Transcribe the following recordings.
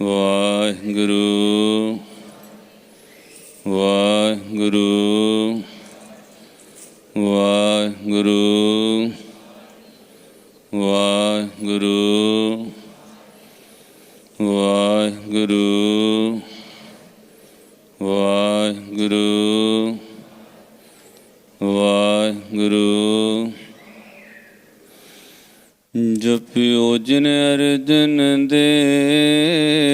ਵਾਹਿਗੁਰੂ ਵਾਹਿਗੁਰੂ ਵਾਹਿਗੁਰੂ ਵਾਹਿਗੁਰੂ ਵਾਹਿਗੁਰੂ ਵਾਹਿਗੁਰੂ ਵਾਹਿਗੁਰੂ ਜਪਿਓ ਜਿਨ ਅਰਜਨ ਦੇਵ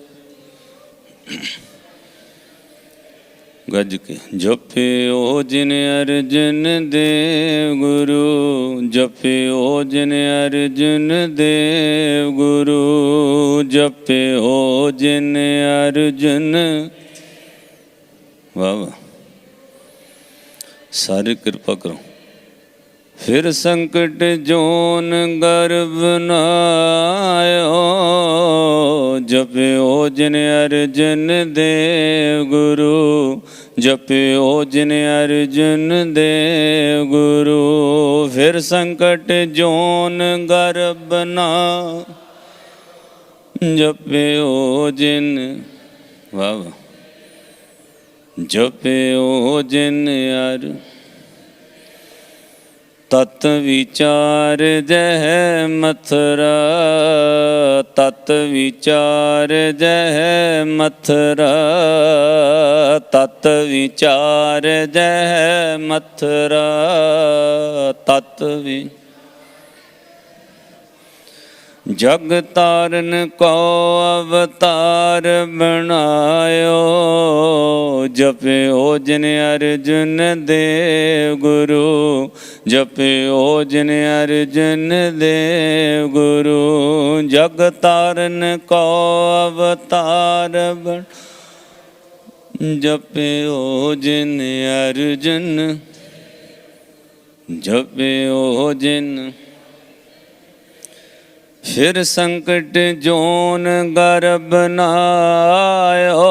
ਗੱਜ ਕੇ, ਜਪਿਓ ਜਿਨ ਅਰਜਨ ਦੇਵ ਗੁਰੂ, ਜਪਿਓ ਜਿਨ ਅਰਜਨ ਦੇਵ ਗੁਰੂ, ਜਪਿਓ ਜਿਨ ਅਰਜਨ, ਵਾਹ ਵਾਹ। ਸਾਰੇ ਕਿਰਪਾ ਕਰੋ। ਫਿਰ ਸੰਕਟ ਜੋਨ ਗਰਭ ਨਾਇਓ, ਜਪਿਓ ਜਿਨ ਅਰਜਨ ਦੇਵ ਗੁਰੂ ਜਪਿਓ ਜਿਨ ਅਰਜਨ ਦੇ ਗੁਰੂ, ਫਿਰ ਸੰਕਟ ਜੋਨ ਗਰਬ ਨਾ। ਜਪਿਓ ਜਿਨ, ਵਾਹ ਵਾਹ। ਜਪਿਓ ਜਿਨ ਅਰ ਤਤ ਵਿਚਾਰ ਜਹ ਮਥਰਾ, ਤਤ ਵਿਚਾਰ ਜਹ ਮਥਰਾ, ਤਤ ਵਿਚਾਰ ਜਹ ਮਥਰਾ, ਤਤ ਵੀ ਜਗ ਤਾਰਨ ਕੋ ਅਵਤਾਰ ਬਣਾਇਓ, ਜਪਿਓ ਜਿਨ ਅਰਜੁਨ ਦੇਵ ਗੁਰੂ। ਜਪਿਓ ਜਿਨ ਅਰਜੁਨ ਦੇਵ ਗੁਰੂ, ਜਗ ਤਾਰਨ ਕੋ ਅਵਤਾਰ ਬਣ। ਜਪਿਓ ਜਿਨ ਅਰਜੁਨ, ਜਪਿਓ ਜਿਨ। ਫਿਰ ਸੰਕਟ ਜੋਨ ਗਰਭ ਨਾਇਓ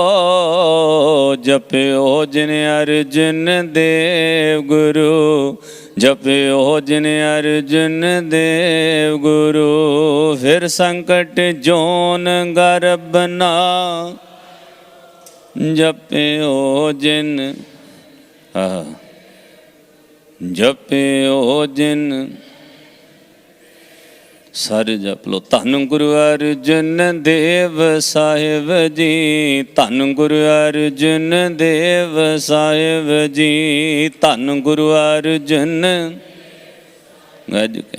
ਜਪਿਓ ਜਿਨ ਅਰਜਨ ਦੇਵ ਗੁਰੂ, ਜਪਿਓ ਜਿਨ ਅਰਜਨ ਦੇਵ ਗੁਰੂ। ਫਿਰ ਸੰਕਟ ਜੋਨ ਗਰਭ ਨਾ, ਜਪਿਓ ਜਿਨ, ਆਹ, ਜਪਿਓ ਜਿਨ ਸਾਰੇ ਜਪ ਲੋ। ਧੰਨ ਗੁਰੂ ਅਰਜਨ ਦੇਵ ਸਾਹਿਬ ਜੀ। ਧੰਨ ਗੁਰੂ ਅਰਜਨ ਦੇਵ ਸਾਹਿਬ ਜੀ। ਧੰਨ ਗੁਰੂ ਅਰਜਨ। ਗੱਜ ਕੇ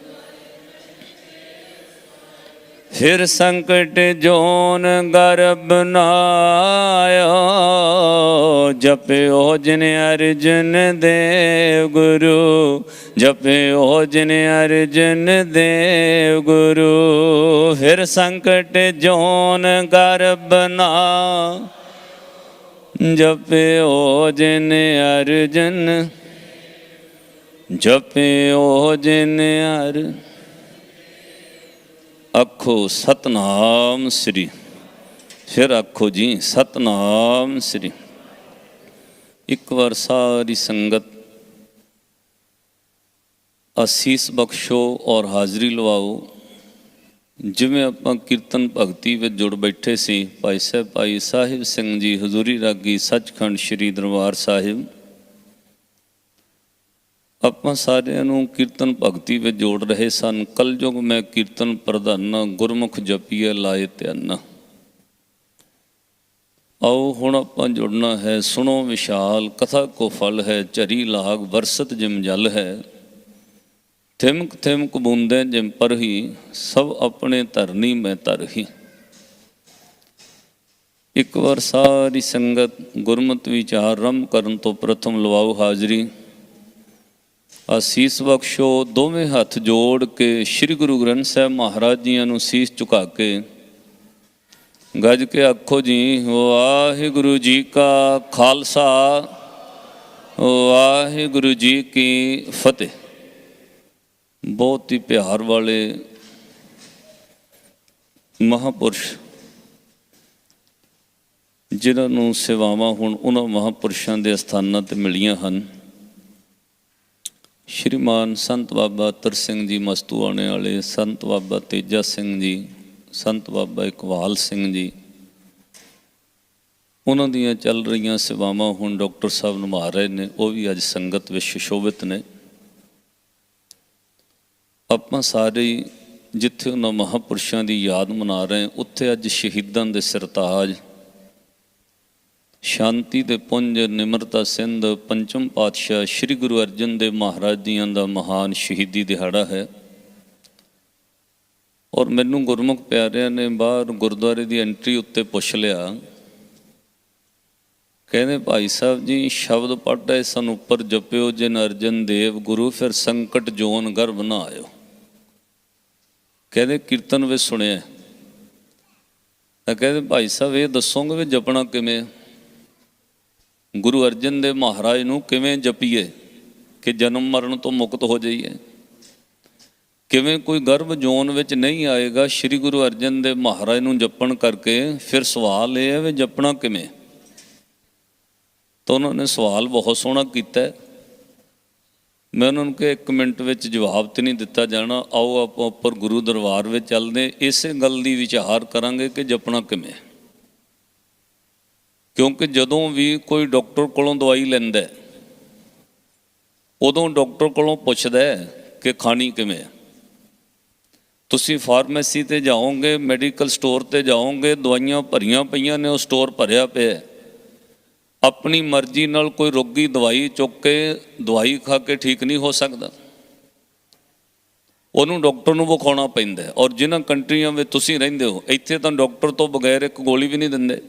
ਫਿਰ ਸੰਕਟ ਜੋਨ ਗਰਭ ਨਾਇਓ ਜਪਿਓ ਜਿਨ ਅਰਜਨ ਦੇਵ ਗੁਰੂ, ਜਪਿਓ ਜਿਨ ਅਰਜਨ ਦੇਵ ਗੁਰੂ। ਫਿਰ ਸੰਕਟ ਜੋਨ ਗਰਭ ਨਾ, ਜਪਿਓ ਜਿਨ ਅਰਜਨ, ਜਪਿਓ ਜਿਨ ਅਰ ਆਖੋ ਸਤਨਾਮ ਸ੍ਰੀ। ਫਿਰ ਆਖੋ ਜੀ, ਸਤਨਾਮ ਸ੍ਰੀ। ਇੱਕ ਵਾਰ ਸਾਰੀ ਸੰਗਤ ਅਸੀਸ ਬਖਸ਼ੋ ਔਰ ਹਾਜ਼ਰੀ ਲਵਾਓ। ਜਿਵੇਂ ਆਪਾਂ ਕੀਰਤਨ ਭਗਤੀ ਵਿੱਚ ਜੁੜ ਬੈਠੇ ਸੀ, ਭਾਈ ਸਾਹਿਬ ਭਾਈ ਸਾਹਿਬ ਸਿੰਘ ਜੀ, ਹਜ਼ੂਰੀ ਰਾਗੀ ਸੱਚਖੰਡ ਸ੍ਰੀ ਦਰਬਾਰ ਸਾਹਿਬ ਆਪਾਂ ਸਾਰਿਆਂ ਨੂੰ ਕੀਰਤਨ ਭਗਤੀ ਵਿੱਚ ਜੋੜ ਰਹੇ ਸਨ। ਕਲਯੁਗ ਮੈਂ ਕੀਰਤਨ ਪ੍ਰਧਾਨਾ ਗੁਰਮੁਖ ਜਪੀਏ ਲਾਏ ਧਿਆਨ। ਆਓ ਹੁਣ ਆਪਾਂ ਜੁੜਨਾ ਹੈ, ਸੁਣੋ ਵਿਸ਼ਾਲ, ਕਥਾ ਕੋ ਫਲ ਹੈ ਚਰੀ ਲਾਗ ਵਰਸਤ ਜਿਮ ਜਲ ਹੈ। ਥਿਮਕ ਥਿਮਕ ਬੂੰਦੇ ਜਿਮ ਪਰਹੀ, ਸਭ ਆਪਣੇ ਧਰਨੀ ਮੈਂ ਧਰਹੀ। ਇੱਕ ਵਾਰ ਸਾਰੀ ਸੰਗਤ ਗੁਰਮਤਿ ਵਿਚਾਰ ਰਮ ਕਰਨ ਤੋਂ ਪ੍ਰਥਮ ਲਵਾਓ ਹਾਜ਼ਰੀ। ਅਸੀਸ ਬਖਸ਼ੋ, ਦੋਵੇਂ ਹੱਥ ਜੋੜ ਕੇ ਸ੍ਰੀ ਗੁਰੂ ਗ੍ਰੰਥ ਸਾਹਿਬ ਮਹਾਰਾਜ ਜੀਆਂ ਨੂੰ ਸੀਸ ਝੁਕਾ ਕੇ, ਗੱਜ ਕੇ ਆਖੋ ਜੀ, ਵਾਹਿਗੁਰੂ ਜੀ ਕਾ ਖਾਲਸਾ, ਵਾਹਿਗੁਰੂ ਜੀ ਕੀ ਫਤਿਹ। ਬਹੁਤ ਹੀ ਪਿਆਰ ਵਾਲੇ ਮਹਾਪੁਰਸ਼, ਜਿਨ੍ਹਾਂ ਨੂੰ ਸੇਵਾਵਾਂ ਹੁਣ ਉਹਨਾਂ ਮਹਾਪੁਰਸ਼ਾਂ ਦੇ ਸਥਾਨਾਂ ਤੇ ਮਿਲੀਆਂ ਹਨ। ਸ਼੍ਰੀਮਾਨ ਸੰਤ ਬਾਬਾ ਤਰ ਸਿੰਘ ਜੀ ਮਸਤੂ ਆਣੇ ਵਾਲੇ, ਸੰਤ ਬਾਬਾ ਤੇਜਾ ਸਿੰਘ ਜੀ, ਸੰਤ ਬਾਬਾ ਇਕਬਾਲ ਸਿੰਘ ਜੀ। ਉਹਨਾਂ ਦੀਆਂ ਚੱਲ ਰਹੀਆਂ ਸੇਵਾਵਾਂ ਹੁਣ ਡਾਕਟਰ ਸਾਹਿਬ ਨਿਭਾ ਰਹੇ ਨੇ, ਉਹ ਵੀ ਅੱਜ ਸੰਗਤ ਵਿੱਚ ਸ਼ੋਭਿਤ ਨੇ। ਆਪਾਂ ਸਾਰੇ ਜਿੱਥੇ ਉਹਨਾਂ ਮਹਾਪੁਰਸ਼ਾਂ ਦੀ ਯਾਦ ਮਨਾ ਰਹੇ ਉੱਥੇ ਅੱਜ ਸ਼ਹੀਦਾਂ ਦੇ ਸਰਤਾਜ ਸ਼ਾਂਤੀ ਦੇ ਪੁੰਜ ਨਿਮਰਤਾ ਸਿੰਧ ਪੰਚਮ ਪਾਤਸ਼ਾਹ ਸ੍ਰੀ ਗੁਰੂ ਅਰਜਨ ਦੇਵ ਮਹਾਰਾਜ ਜੀਆਂ ਦਾ ਮਹਾਨ ਸ਼ਹੀਦੀ ਦਿਹਾੜਾ ਹੈ। ਔਰ ਮੈਨੂੰ ਗੁਰਮੁਖ ਪਿਆਰਿਆਂ ਨੇ ਬਾਹਰ ਗੁਰਦੁਆਰੇ ਦੀ ਐਂਟਰੀ ਉੱਤੇ ਪੁੱਛ ਲਿਆ। ਕਹਿੰਦੇ, ਭਾਈ ਸਾਹਿਬ ਜੀ, ਸ਼ਬਦ ਪੜ੍ਹਦਾ ਸਾਨੂੰ, ਉੱਪਰ ਜਪਿਓ ਜਿਨ ਅਰਜਨ ਦੇਵ ਗੁਰੂ, ਫਿਰ ਸੰਕਟ ਜੋਨ ਗਰਭ ਨਾ ਆਇਓ। ਕਹਿੰਦੇ, ਕੀਰਤਨ ਵਿੱਚ ਸੁਣਿਆ ਤਾਂ ਕਹਿੰਦੇ, ਭਾਈ ਸਾਹਿਬ, ਇਹ ਦੱਸੋਗੇ ਵੀ ਜਪਣਾ ਕਿਵੇਂ ਗੁਰੂ ਅਰਜਨ ਦੇਵ ਮਹਾਰਾਜ ਨੂੰ ਕਿਵੇਂ ਜਪੀਏ ਕਿ ਜਨਮ ਮਰਨ ਤੋਂ ਮੁਕਤ ਹੋ ਜਾਈਏ? ਕਿਵੇਂ ਕੋਈ ਗਰਭ ਜੋਨ ਵਿੱਚ ਨਹੀਂ ਆਏਗਾ, ਸ੍ਰੀ ਗੁਰੂ ਅਰਜਨ ਦੇਵ ਮਹਾਰਾਜ ਨੂੰ ਜਪਣ ਕਰਕੇ ਫਿਰ ਸਵਾਲ ਇਹ ਹੈ ਵੀ ਜਪਣਾ ਕਿਵੇਂ? ਤਾਂ ਉਹਨਾਂ ਨੇ ਸਵਾਲ ਬਹੁਤ ਸੋਹਣਾ ਕੀਤਾ। ਮੈਂ ਉਹਨਾਂ ਨੂੰ ਕਿ ਇੱਕ ਮਿੰਟ ਵਿੱਚ ਜਵਾਬ ਤੇ ਨਹੀਂ ਦਿੱਤਾ ਜਾਣਾ। ਆਓ ਆਪਾਂ ਉੱਪਰ ਗੁਰੂ ਦਰਬਾਰ ਵਿੱਚ ਚੱਲਦੇ ਇਸੇ ਗੱਲ ਦੀ ਵਿਚਾਰ ਕਰਾਂਗੇ ਕਿ ਜਪਣਾ ਕਿਵੇਂ ਕਿਉਂਕਿ ਜਦੋਂ ਵੀ ਕੋਈ ਡਾਕਟਰ ਕੋਲੋਂ ਦਵਾਈ ਲੈਂਦਾ ਉਦੋਂ ਡਾਕਟਰ ਕੋਲੋਂ ਪੁੱਛਦਾ ਕਿ ਖਾਣੀ ਕਿਵੇਂ ਹੈ। ਤੁਸੀਂ ਫਾਰਮੇਸੀ ਤੇ ਜਾਓਗੇ, ਮੈਡੀਕਲ ਸਟੋਰ ਤੇ ਜਾਓਗੇ, ਦਵਾਈਆਂ ਭਰੀਆਂ ਪਈਆਂ ਨੇ, ਉਹ ਸਟੋਰ ਭਰਿਆ ਪਿਆ ਆਪਣੀ ਮਰਜ਼ੀ ਨਾਲ ਕੋਈ ਰੋਗੀ ਦਵਾਈ ਚੁੱਕ ਕੇ ਦਵਾਈ ਖਾ ਕੇ ਠੀਕ ਨਹੀਂ ਹੋ ਸਕਦਾ। ਉਹਨੂੰ ਡਾਕਟਰ ਨੂੰ ਵਿਖਾਉਣਾ ਪੈਂਦਾ ਔਰ ਜਿਨ੍ਹਾਂ ਕੰਟਰੀਆਂ ਵਿੱਚ ਤੁਸੀਂ ਰਹਿੰਦੇ ਹੋ, ਇੱਥੇ ਤਾਂ ਡਾਕਟਰ ਤੋਂ ਬਗੈਰ ਇੱਕ ਗੋਲੀ ਵੀ ਨਹੀਂ ਦਿੰਦੇ।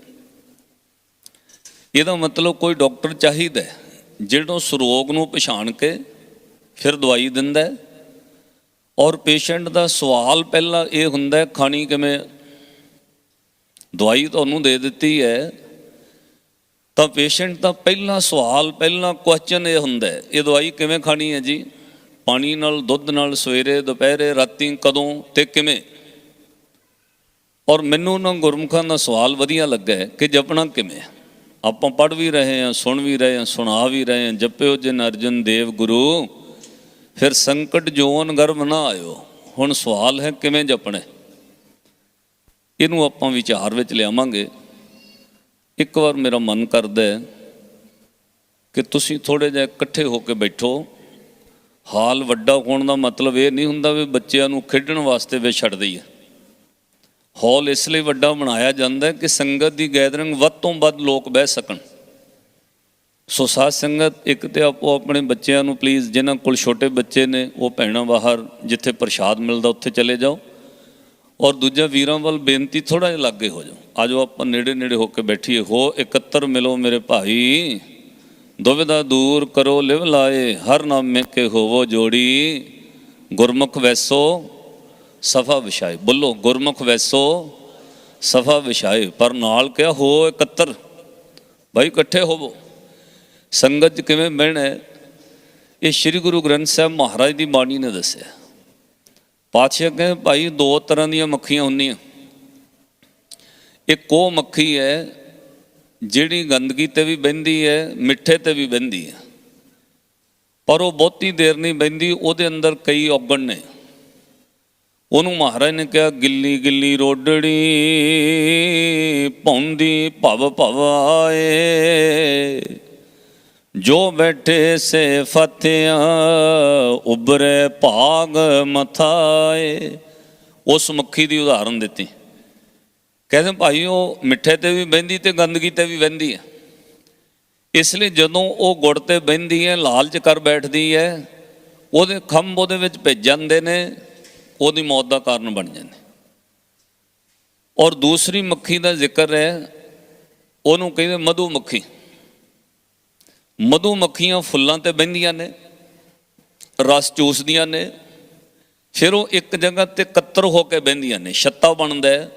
ਇਹਦਾ ਮਤਲਬ ਕੋਈ ਡਾਕਟਰ ਚਾਹੀਦਾ ਜਿਹੜਾ ਉਸ ਰੋਗ ਨੂੰ ਪਛਾਣ ਕੇ ਫਿਰ ਦਵਾਈ ਦਿੰਦਾ ਔਰ ਪੇਸ਼ੈਂਟ ਦਾ ਸਵਾਲ ਪਹਿਲਾਂ ਇਹ ਹੁੰਦਾ ਖਾਣੀ ਕਿਵੇਂ ਦਵਾਈ ਤੁਹਾਨੂੰ ਦੇ ਦਿੱਤੀ ਹੈ, ਤਾਂ ਪੇਸ਼ੈਂਟ ਦਾ ਪਹਿਲਾ ਸਵਾਲ, ਪਹਿਲਾ ਕੁਐਸਚਨ ਇਹ ਹੁੰਦਾ ਇਹ ਦਵਾਈ ਕਿਵੇਂ ਖਾਣੀ ਹੈ ਜੀ? ਪਾਣੀ ਨਾਲ, ਦੁੱਧ ਨਾਲ, ਸਵੇਰੇ, ਦੁਪਹਿਰੇ, ਰਾਤੀ ਕਦੋਂ ਤੇ ਕਿਵੇਂ? ਔਰ ਮੈਨੂੰ ਨਾ ਗੁਰਮੁਖਾਂ ਦਾ ਸਵਾਲ ਵਧੀਆ ਲੱਗਾ ਕਿ ਜਪਣਾ ਕਿਵੇਂ ਹੈ? ਆਪਾਂ ਪੜ੍ਹ ਵੀ ਰਹੇ ਹਾਂ, ਸੁਣ ਵੀ ਰਹੇ ਹਾਂ, ਸੁਣਾ ਵੀ ਰਹੇ ਹਾਂ, ਜਪਿਓ ਜਿਨ ਅਰਜਨ ਦੇਵ ਗੁਰੂ, ਫਿਰ ਸੰਕਟ ਜੋਨ ਗਰਭ ਨਾ ਆਇਓ। ਹੁਣ ਸਵਾਲ ਹੈ ਕਿਵੇਂ ਜਪਣਾ ਇਹਨੂੰ ਆਪਾਂ ਵਿਚਾਰ ਵਿੱਚ ਲਿਆਵਾਂਗੇ। ਇੱਕ ਵਾਰ ਮੇਰਾ ਮਨ ਕਰਦਾ ਹੈ ਕਿ ਤੁਸੀਂ ਥੋੜੇ ਜਿਹਾ ਇਕੱਠੇ ਹੋ ਕੇ ਬੈਠੋ। ਹਾਲ ਵੱਡਾ ਹੋਣ ਦਾ ਮਤਲਬ ਇਹ ਨਹੀਂ ਹੁੰਦਾ ਵੀ ਬੱਚਿਆਂ ਨੂੰ ਖੇਡਣ ਵਾਸਤੇ ਵੇ ਛੱਡ ਦਈਏ। ਹਾਲ ਇਸ ਲਈ ਵੱਡਾ ਬਣਾਇਆ ਜਾਂਦਾ ਹੈ ਕਿ ਸੰਗਤ ਦੀ ਗੈਦਰਿੰਗ ਵੱਧ ਤੋਂ ਵੱਧ ਲੋਕ ਬਹਿ ਸਕਣ। ਸੋ ਸਾਧ ਸੰਗਤ ਇੱਕ ਤੇ ਆਪੋ ਆਪਣੇ ਬੱਚਿਆਂ ਨੂੰ ਪਲੀਜ਼ ਜਿਨ੍ਹਾਂ ਕੋਲ ਛੋਟੇ ਬੱਚੇ ਨੇ, ਉਹ ਭੈਣਾਂ ਬਾਹਰ ਜਿੱਥੇ ਪ੍ਰਸ਼ਾਦ ਮਿਲਦਾ ਉੱਥੇ ਚਲੇ ਜਾਓ। ਔਰ ਦੂਜਾ ਵੀਰਾਂ ਵੱਲ ਬੇਨਤੀ ਥੋੜਾ ਜਿਹਾ ਲਾਗੇ ਹੋ ਜਾਓ। ਆਜੋ ਆਪਾਂ ਨੇੜੇ ਨੇੜੇ ਹੋ ਕੇ ਬੈਠੀਏ। ਹੋ ਇਕੱਤਰ ਮਿਲੋ ਮੇਰੇ ਭਾਈ। ਦੁਵਿਧਾ ਦੂਰ ਕਰੋ, ਲਿਵ ਲਾਏ, ਹਰ ਨਾਮੇ ਕੇ ਹੋਵੋ ਜੋੜੀ। ਗੁਰਮੁਖ ਵੈਸੋ ਸਫਾ ਵਿਛਾਏ। ਬੋਲੋ, ਗੁਰਮੁਖ ਵੈਸੋ ਸਫਾ ਵਿਛਾਏ। ਪਰ ਨਾਲ ਕਿਹਾ, ਹੋ ਇਕੱਤਰ, ਭਾਈ ਇਕੱਠੇ ਹੋਵੋ। ਸੰਗਤ 'ਚ ਕਿਵੇਂ ਬਹਿਣਾ ਇਹ ਸ੍ਰੀ ਗੁਰੂ ਗ੍ਰੰਥ ਸਾਹਿਬ ਮਹਾਰਾਜ ਦੀ ਬਾਣੀ ਨੇ ਦੱਸਿਆ। ਪਾਤਸ਼ਾਹ ਕਹਿੰਦੇ, ਭਾਈ, ਦੋ ਤਰ੍ਹਾਂ ਦੀਆਂ ਮੱਖੀਆਂ ਹੁੰਦੀਆਂ। ਇੱਕ ਉਹ ਮੱਖੀ ਹੈ, ਜਿਹੜੀ ਗੰਦਗੀ ਤੇ ਵੀ ਬਹਿੰਦੀ ਹੈ, ਮਿੱਠੇ ਤੇ ਵੀ ਬਹਿੰਦੀ ਹੈ। ਪਰ ਉਹ ਬਹੁਤੀ ਦੇਰ ਨਹੀਂ ਬਹਿੰਦੀ, ਉਹਦੇ ਅੰਦਰ ਕਈ ਔਗਣ ਨੇ। ਉਹਨੂੰ ਮਹਾਰਾਜ ਨੇ ਕਿਹਾ, ਗਿੱਲੀ ਗਿੱਲੀ ਰੋਡੜੀ ਭੌਂਦੀ ਭਵ ਭਵਾਏ ਜੋ ਬੈਠੇ ਸੇ ਫਤਿਆਂ ਉਬਰੇ ਭਾਗ ਮਥਾਏ। ਉਸ ਮੱਖੀ ਦੀ ਉਦਾਹਰਨ ਦਿੱਤੀ। ਕਹਿੰਦੇ, ਭਾਈ, ਉਹ ਮਿੱਠੇ ਤੇ ਵੀ ਬਹਿੰਦੀ ਤੇ ਗੰਦਗੀ ਤੇ ਵੀ ਬਹਿੰਦੀ ਹੈ ਇਸ ਲਈ ਜਦੋਂ ਉਹ ਗੁੜ ਤੇ ਬਹਿੰਦੀ ਹੈ, ਲਾਲਚ ਕਰ ਬੈਠਦੀ ਹੈ, ਉਹਦੇ ਖੰਭ ਉਹਦੇ ਵਿੱਚ ਭਿੱਜ ਜਾਂਦੇ ਨੇ। ਉਹਦੀ ਮੌਤ ਦਾ ਕਾਰਨ ਬਣ ਜਾਂਦੇ। ਔਰ ਦੂਸਰੀ ਮੱਖੀ ਦਾ ਜ਼ਿਕਰ ਹੈ, ਉਹਨੂੰ ਕਹਿੰਦੇ ਮਧੂ ਮੱਖੀ। ਮਧੂ ਮੱਖੀਆਂ ਫੁੱਲਾਂ ਤੇ ਬਹਿੰਦੀਆਂ ਨੇ, ਰਸ ਚੂਸਦੀਆਂ ਨੇ, ਫਿਰ ਉਹ ਇੱਕ ਜਗ੍ਹਾ ਤੇ ਇਕੱਤਰ ਹੋ ਕੇ ਬਹਿੰਦੀਆਂ ਨੇ, ਛੱਤਾ ਬਣਦਾ ਹੈ।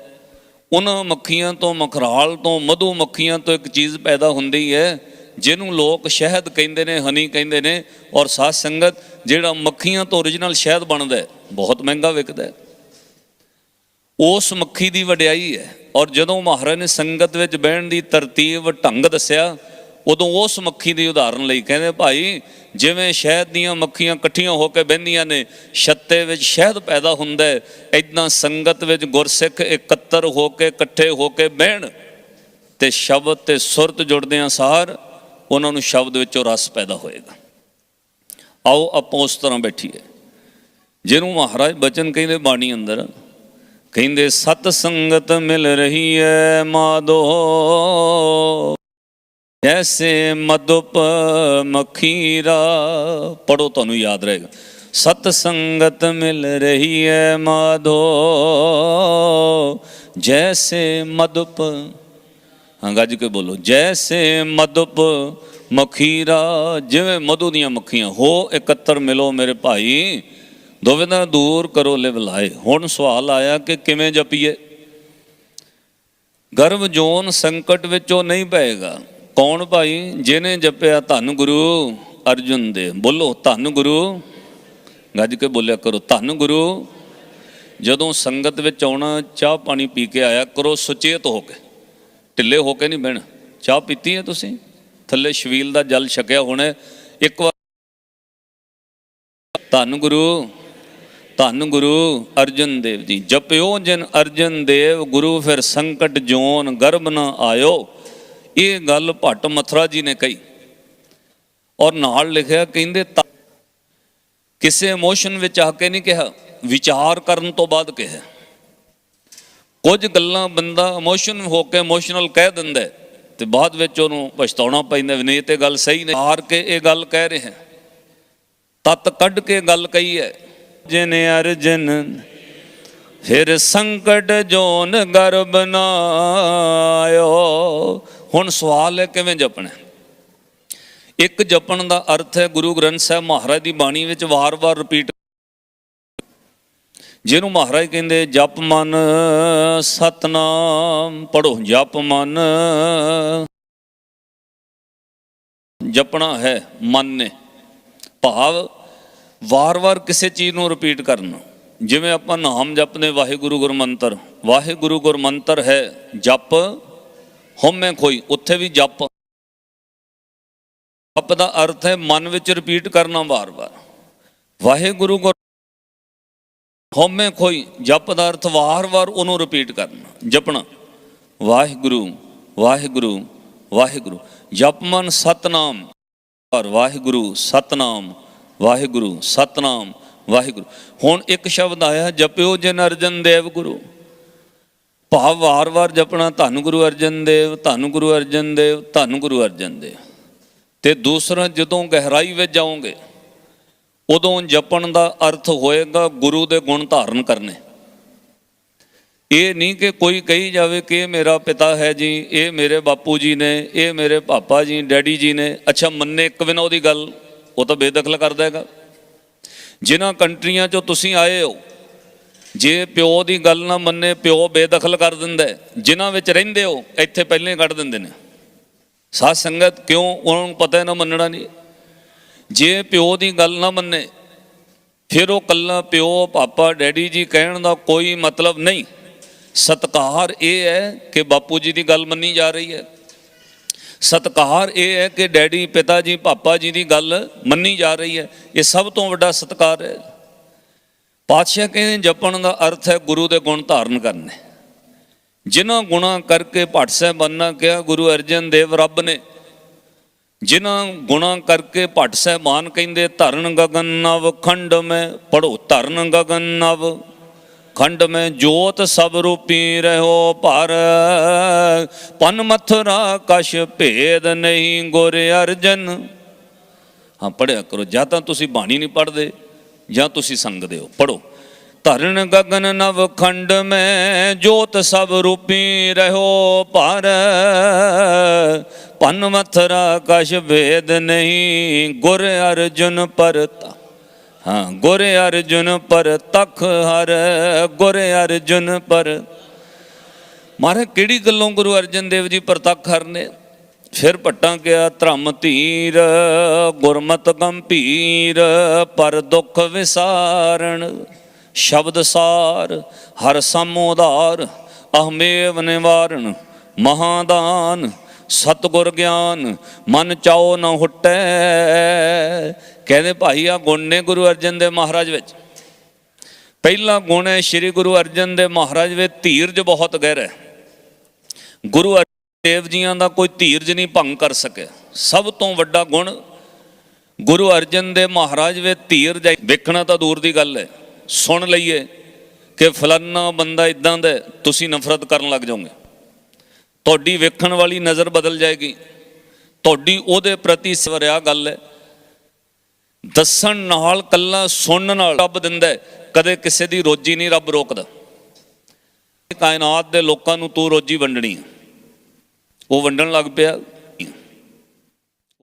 ਉਹਨਾਂ ਮੱਖੀਆਂ ਤੋਂ, ਮਖਰਾਲ ਤੋਂ, ਮਧੂ ਮੱਖੀਆਂ ਤੋਂ ਇੱਕ ਚੀਜ਼ ਪੈਦਾ ਹੁੰਦੀ ਹੈ, ਜਿਹਨੂੰ ਲੋਕ ਸ਼ਹਿਦ ਕਹਿੰਦੇ ਨੇ, ਹਨੀ ਕਹਿੰਦੇ ਨੇ, ਔਰ ਸਾਧ ਸੰਗਤ ਜਿਹੜਾ ਮੱਖੀਆਂ ਤੋਂ origignal ਸ਼ਹਿਦ ਬਣਦਾ ਹੈ, ਬਹੁਤ ਮਹਿੰਗਾ ਵਿਕਦਾ ਹੈ। ਉਸ ਮੱਖੀ ਦੀ ਵਡਿਆਈ ਹੈ। ਔਰ ਜਦੋਂ ਮਹਾਰਾਜ ਨੇ ਸੰਗਤ ਵਿੱਚ ਬਹਿਣ ਦੀ ਤਰਤੀਬ ਢੰਗ ਦੱਸਿਆ, ਉਦੋਂ ਉਸ ਮੱਖੀ ਦੀ ਉਦਾਹਰਨ ਲਈ ਕਹਿੰਦੇ, ਭਾਈ, ਜਿਵੇਂ ਸ਼ਹਿਦ ਦੀਆਂ ਮੱਖੀਆਂ ਇਕੱਠੀਆਂ ਹੋ ਕੇ ਬਹਿੰਦੀਆਂ ਨੇ, ਛੱਤੇ ਵਿੱਚ ਸ਼ਹਿਦ ਪੈਦਾ ਹੁੰਦਾ ਹੈ ਇਦਾਂ ਸੰਗਤ ਵਿੱਚ ਗੁਰਸਿੱਖ ਇਕੱਤਰ ਹੋ ਕੇ, ਇਕੱਠੇ ਹੋ ਕੇ ਬਹਿਣ ਤੇ ਸ਼ਬਦ ਤੇ ਸੁਰਤ ਜੁੜਦਿਆਂ ਸਾਰ ਉਹਨਾਂ ਨੂੰ ਸ਼ਬਦ ਵਿੱਚੋਂ ਰਸ ਪੈਦਾ ਹੋਏਗਾ। ਆਓ ਆਪਾਂ ਉਸ ਤਰ੍ਹਾਂ ਬੈਠੀਏ। ਜਿਹਨੂੰ ਮਹਾਰਾਜ ਬਚਨ ਕਹਿੰਦੇ ਬਾਣੀ ਅੰਦਰ, ਕਹਿੰਦੇ, ਸਤ ਸੰਗਤ ਮਿਲ ਰਹੀ ਹੈ ਮਾਦੋ, ਜੈਸੇ ਮਧੁਪ ਮਖੀਰਾ। ਪੜੋ ਤੁਹਾਨੂੰ ਯਾਦ ਰਹੇਗਾ। ਸਤ ਸੰਗਤ ਮਿਲ ਰਹੀ ਹੈ ਮਾਧੋ ਜੈਸੇ ਮਧੁਪ ਹਾਂ, ਗੱਜ ਕੇ ਬੋਲੋ। ਜੈਸੇ ਮਧੁਪ ਮਖੀਰਾ ਜਿਵੇਂ ਮਧੂ ਦੀਆਂ ਮੱਖੀਆਂ, ਹੋ ਇਕੱਤਰ ਮਿਲੋ ਮੇਰੇ ਭਾਈ, ਦੋਵੇਂ ਦਾ ਦੂਰ ਕਰੋ ਲਿਵ ਲਾਏ। ਹੁਣ ਸਵਾਲ ਆਇਆ ਕਿ ਕਿਵੇਂ ਜਪੀਏ? ਗਰਭ ਜੋਨ ਸੰਕਟ ਵਿੱਚੋਂ ਨਹੀਂ ਪਏਗਾ। ਕੌਣ ਭਾਈ? ਜਿਹਨੇ ਜਪਿਆ ਧੰਨ ਗੁਰੂ ਅਰਜੁਨ ਦੇ। ਬੋਲੋ, ਧੰਨ ਗੁਰੂ। ਗੱਜ ਕੇ ਬੋਲਿਆ ਕਰੋ, ਧੰਨ ਗੁਰੂ। ਜਦੋਂ ਸੰਗਤ ਵਿੱਚ ਆਉਣਾ, ਚਾਹ ਪਾਣੀ ਪੀ ਕੇ ਆਇਆ, ਕਰੋ ਸੁਚੇਤ ਹੋ ਕੇ। ਢਿੱਲੇ ਹੋ ਕੇ ਨਹੀਂ ਬਹਿਣਾ। ਚਾਹ ਪੀਤੀ ਹੈ ਤੁਸੀਂ? ਥੱਲੇ ਸ਼ਵੀਲ ਦਾ ਜਲ ਛਕਿਆ ਹੋਣਾ ਇੱਕ ਵਾਰ ਧੰਨ ਗੁਰੂ ਧੰਨ ਗੁਰੂ ਅਰਜਨ ਦੇਵ ਜੀ। ਜਪਿਓ ਜਿਨ ਅਰਜਨ ਦੇਵ, ਗੁਰੂ ਫਿਰ ਸੰਕਟ ਜੋਨ ਗਰਭ ਨਾ ਆਇਓ। ਇਹ ਗੱਲ ਭੱਟ ਮਥਰਾ ਜੀ ਨੇ ਕਹੀ। ਔਰ ਨਾਲ ਲਿਖਿਆ, ਕਹਿੰਦੇ, ਤਾਂ ਕਿਸੇ ਇਮੋਸ਼ਨ ਵਿੱਚ ਆ ਕੇ ਨਹੀਂ ਕਿਹਾ। ਵਿਚਾਰ ਕਰਨ ਤੋਂ ਬਾਅਦ ਕਿਹਾ। ਕੁਝ ਗੱਲਾਂ ਬੰਦਾ ਇਮੋਸ਼ਨ ਹੋ ਕੇ ਇਮੋਸ਼ਨਲ ਕਹਿ ਦਿੰਦਾ ਤੇ ਬਾਅਦ ਵਿੱਚ ਉਹਨੂੰ ਪਛਤਾਉਣਾ ਪੈਂਦਾ ਵੀ ਨਹੀਂ ਤੇ ਗੱਲ ਸਹੀ ਨਹੀਂ ਹਾਰ ਕੇ ਇਹ ਗੱਲ ਕਹਿ ਰਹੇ ਹੈ। ਤਤ ਕੱਢ ਕੇ ਗੱਲ ਕਹੀ ਹੈ। ਜਿਨ ਅਰਜਨ, ਫਿਰ ਸੰਕਟ ਜੋਨ ਗਰਬ ਨਾ ਹੁਣ ਸਵਾਲ ਹੈ ਕਿਵੇਂ ਜਪਣਾ ਇੱਕ ਜਪਣ ਦਾ ਅਰਥ ਹੈ ਗੁਰੂ ਗ੍ਰੰਥ ਸਾਹਿਬ ਮਹਾਰਾਜ ਦੀ ਬਾਣੀ ਵਿੱਚ ਵਾਰ-ਵਾਰ ਰਿਪੀਟ ਜਿਹਨੂੰ ਮਹਾਰਾਜ ਕਹਿੰਦੇ ਜਪ ਮਨ, ਸਤਨਾਮ ਪੜੋ ਜਪ ਮਨ। ਜਪਣਾ ਹੈ ਮਨ। ਨੇ ਭਾਵ ਵਾਰ-ਵਾਰ ਕਿਸੇ ਚੀਜ਼ ਨੂੰ ਰਿਪੀਟ ਕਰਨਾ। ਜਿਵੇਂ ਆਪਾਂ ਨਾਮ ਜਪਦੇ, ਵਾਹਿਗੁਰੂ ਗੁਰਮੰਤਰ ਵਾਹਿਗੁਰੂ ਗੁਰਮੰਤਰ ਹੈ ਜਪ, ਹਉਮੈ ਕੋਈ ਉੱਥੇ ਵੀ ਜਪ। ਜਪ ਦਾ ਅਰਥ ਹੈ ਮਨ ਵਿੱਚ ਰਿਪੀਟ ਕਰਨਾ ਵਾਰ-ਵਾਰ ਵਾਹਿਗੁਰੂ ਗੁਰ ਹਉਮੈ ਕੋਈ ਜਪ ਦਾ ਅਰਥ ਵਾਰ-ਵਾਰ ਉਹਨੂੰ ਰਿਪੀਟ ਕਰਨਾ, ਜਪਣਾ। ਵਾਹਿਗੁਰੂ ਵਾਹਿਗੁਰੂ ਵਾਹਿਗੁਰੂ। ਜਪ ਮਨ ਸਤਨਾਮ ਔਰ ਵਾਹਿਗੁਰੂ ਸਤਨਾਮ ਵਾਹਿਗੁਰੂ ਸਤਨਾਮ, ਵਾਹਿਗੁਰੂ। ਹੁਣ ਇੱਕ ਸ਼ਬਦ ਆਇਆ, ਜਪਿਓ ਜਿਨ ਅਰਜਨ ਦੇਵ ਗੁਰੂ। ਭਾਵ ਵਾਰ-ਵਾਰ ਜਪਣਾ, ਧੰਨ ਗੁਰੂ ਅਰਜਨ ਦੇਵ, ਧੰਨ ਗੁਰੂ ਅਰਜਨ ਦੇਵ, ਧੰਨ ਗੁਰੂ ਅਰਜਨ ਦੇਵ। ਤੇ ਦੂਸਰਾ, ਜਦੋਂ ਗਹਿਰਾਈ ਵਿੱਚ ਜਾਓਗੇ ਉਦੋਂ ਜਪਣ ਦਾ ਅਰਥ ਹੋਏਗਾ ਗੁਰੂ ਦੇ ਗੁਣ ਧਾਰਨ ਕਰਨੇ। ਇਹ ਨਹੀਂ ਕਿ ਕੋਈ ਕਹੀ ਜਾਵੇ ਕਿ ਇਹ ਮੇਰਾ ਪਿਤਾ ਹੈ ਜੀ, ਇਹ ਮੇਰੇ ਬਾਪੂ ਜੀ ਨੇ, ਇਹ ਮੇਰੇ ਪਾਪਾ ਜੀ, ਡੈਡੀ ਜੀ ਨੇ। ਅੱਛਾ, ਮੰਨੇ ਇੱਕ ਬਿਨਾਂ ਉਹਦੀ ਗੱਲ, ਉਹ ਤਾਂ ਬੇਦਖਲ ਕਰਦਾ ਹੈਗਾ। ਜਿਨ੍ਹਾਂ ਕੰਟਰੀਆਂ 'ਚੋਂ ਤੁਸੀਂ ਆਏ ਹੋ, ਜੇ ਪਿਓ ਦੀ ਗੱਲ ਨਾ ਮੰਨੇ, ਪਿਓ ਬੇਦਖਲ ਕਰ ਦਿੰਦਾ ਜਿਨ੍ਹਾਂ ਵਿੱਚ ਰਹਿੰਦੇ ਹੋ, ਇੱਥੇ ਪਹਿਲਾਂ ਹੀ ਕੱਢ ਦਿੰਦੇ ਨੇ। ਸਾਧ ਸੰਗਤ ਕਿਉਂ, ਉਹਨਾਂ ਨੂੰ ਪਤਾ ਹੈ ਨਾ ਮੰਨਣਾ ਨਹੀਂ। ਜੇ ਪਿਓ ਦੀ ਗੱਲ ਨਾ ਮੰਨੇ, ਫਿਰ ਉਹ ਕੱਲਾ ਪਿਓ, ਪਾਪਾ, ਡੈਡੀ ਜੀ ਕਹਿਣ ਦਾ ਕੋਈ ਮਤਲਬ ਨਹੀਂ। ਸਤਕਾਰ ਇਹ ਹੈ ਕਿ ਬਾਪੂ ਜੀ ਦੀ ਗੱਲ ਮੰਨੀ ਜਾ ਰਹੀ ਹੈ। ਸਤਕਾਰ ਇਹ ਹੈ ਕਿ ਡੈਡੀ, ਪਿਤਾ ਜੀ, ਪਾਪਾ ਜੀ ਦੀ ਗੱਲ ਮੰਨੀ ਜਾ ਰਹੀ ਹੈ। ਇਹ ਸਭ ਤੋਂ ਵੱਡਾ ਸਤਕਾਰ ਹੈ। ਪਾਤਸ਼ਾਹ ਕਹਿੰਦੇ, ਜਪਣ ਦਾ ਅਰਥ ਹੈ ਗੁਰੂ ਦੇ ਗੁਣ ਧਾਰਨ ਕਰਨੇ। ਜਿਨ੍ਹਾਂ ਗੁਣਾ ਕਰਕੇ ਭੱਟ ਸਾਹਿਬ ਬੰਨਾ ਕਿਹਾ, ਗੁਰੂ ਅਰਜਨ ਦੇਵ ਰੱਬ ਨੇ ਜਿਨ੍ਹਾਂ ਗੁਣਾ ਕਰਕੇ ਭੱਟ ਸਾਹਿਬਾਨ ਕਹਿੰਦੇ, ਧਰਨ ਗਗਨ ਨਵ, ਖੰਡ ਮੈਂ ਪੜੋ ਧਰਨ ਗਗਨ ਨਵ, ਖੰਡ ਮੈਂ ਜੋਤ ਸਭ ਰੂਪੀ ਰਹੋ ਪਰ ਪਨ ਮਥੁਰਾ ਕਛ ਭੇਦ ਨਹੀਂ ਗੁਰ ਅਰਜਨ। ਹਾਂ ਪੜਿਆ ਕਰੋ, ਜਾਂ ਤਾਂ ਤੁਸੀਂ ਬਾਣੀ ਨਹੀਂ ਪੜਦੇ ਜਾਂ ਤੁਸੀਂ ਸੰਗਦੇ ਹੋ ਪੜੋ ਧਰਨ ਗਗਨ ਨਵ, ਖੰਡ ਮੈਂ ਜੋਤ ਸਭ ਰੂਪੀ ਰਹੋ ਪਰ ਪਨ ਮਥਰਾ ਕਛ ਭੇਦ ਨਹੀਂ, ਗੁਰ ਅਰਜੁਨ ਪਰਤਾ ਹਾਂ, ਗੁਰ ਅਰਜੁਨ ਪਰ ਤਖ ਹਰ, ਗੁਰ ਅਰਜੁਨ ਪਰ ਮਾਰੇ ਕਿਹੜੀ ਗੱਲੋਂ ਗੁਰੂ ਅਰਜਨ ਦੇਵ ਜੀ ਪ੍ਰਤੱਖ ਹਰ ਨੇ ਫਿਰ ਭੱਟਾਂ ਗਿਆ ਧਰਮ ਧੀਰ, ਗੁਰਮਤ ਗੰਭੀਰ, ਪਰ ਦੁੱਖ ਵਿਸਾਰਣ, ਸ਼ਬਦ ਸਾਰ, ਹਰ ਸਮੋਧਾਰ ਅਹਮੇਵ ਨਿਵਾਰਣ ਮਹਾਦਾਨ। ਸਤਗੁਰ ਗਿਆਨ, ਮਨ ਚਾਓ ਨਾ ਹੁਟੈ। ਕਹਿੰਦੇ ਭਾਈ ਆ ਗੁਣ ਨੇ ਗੁਰੂ ਅਰਜਨ ਦੇ ਮਹਾਰਾਜ ਵਿੱਚ। ਪਹਿਲਾ ਗੁਣ ਹੈ ਸ੍ਰੀ ਗੁਰੂ ਅਰਜਨ ਦੇ ਮਹਾਰਾਜ ਵਿੱਚ ਧੀਰਜ ਬਹੁਤ ਗਹਿਰਾ ਗੁਰੂ ਅਰਜਨ ਦੇਵ ਜੀਆਂ ਦਾ ਕੋਈ ਧੀਰਜ ਨਹੀਂ ਭੰਗ ਕਰ ਸਕਿਆ ਸਭ ਤੋਂ ਵੱਡਾ ਗੁਣ ਗੁਰੂ ਅਰਜਨ ਦੇ ਮਹਾਰਾਜ ਵਿੱਚ ਧੀਰਜ ਹੈ। ਵੇਖਣਾ ਤਾਂ ਦੂਰ ਦੀ ਗੱਲ ਹੈ। ਸੁਣ ਲਈਏ ਕਿ ਫਲਾਨਾ ਬੰਦਾ ਇਦਾਂ ਦਾ ਤੁਸੀਂ ਨਫ਼ਰਤ ਕਰਨ ਲੱਗ ਜਾਓਗੇ। ਤੁਹਾਡੀ ਵੇਖਣ ਵਾਲੀ ਨਜ਼ਰ ਬਦਲ ਜਾਏਗੀ। ਤੁਹਾਡੀ ਉਹਦੇ ਪ੍ਰਤੀ ਸਵਰਿਆ ਗੱਲ ਹੈ। ਦੱਸਣ ਨਾਲ, ਕੱਲਾ ਸੁਣਨ ਨਾਲ ਰੱਬ ਦਿੰਦਾ ਕਦੇ ਕਿਸੇ ਦੀ ਰੋਜੀ ਨਹੀਂ ਰੱਬ ਰੋਕਦਾ। ਕਾਇਨਾਤ ਦੇ ਲੋਕਾਂ ਨੂੰ ਤੂੰ ਰੋਜੀ ਵੰਡਣੀ ਉਹ ਵੰਡਣ ਲੱਗ ਪਿਆ।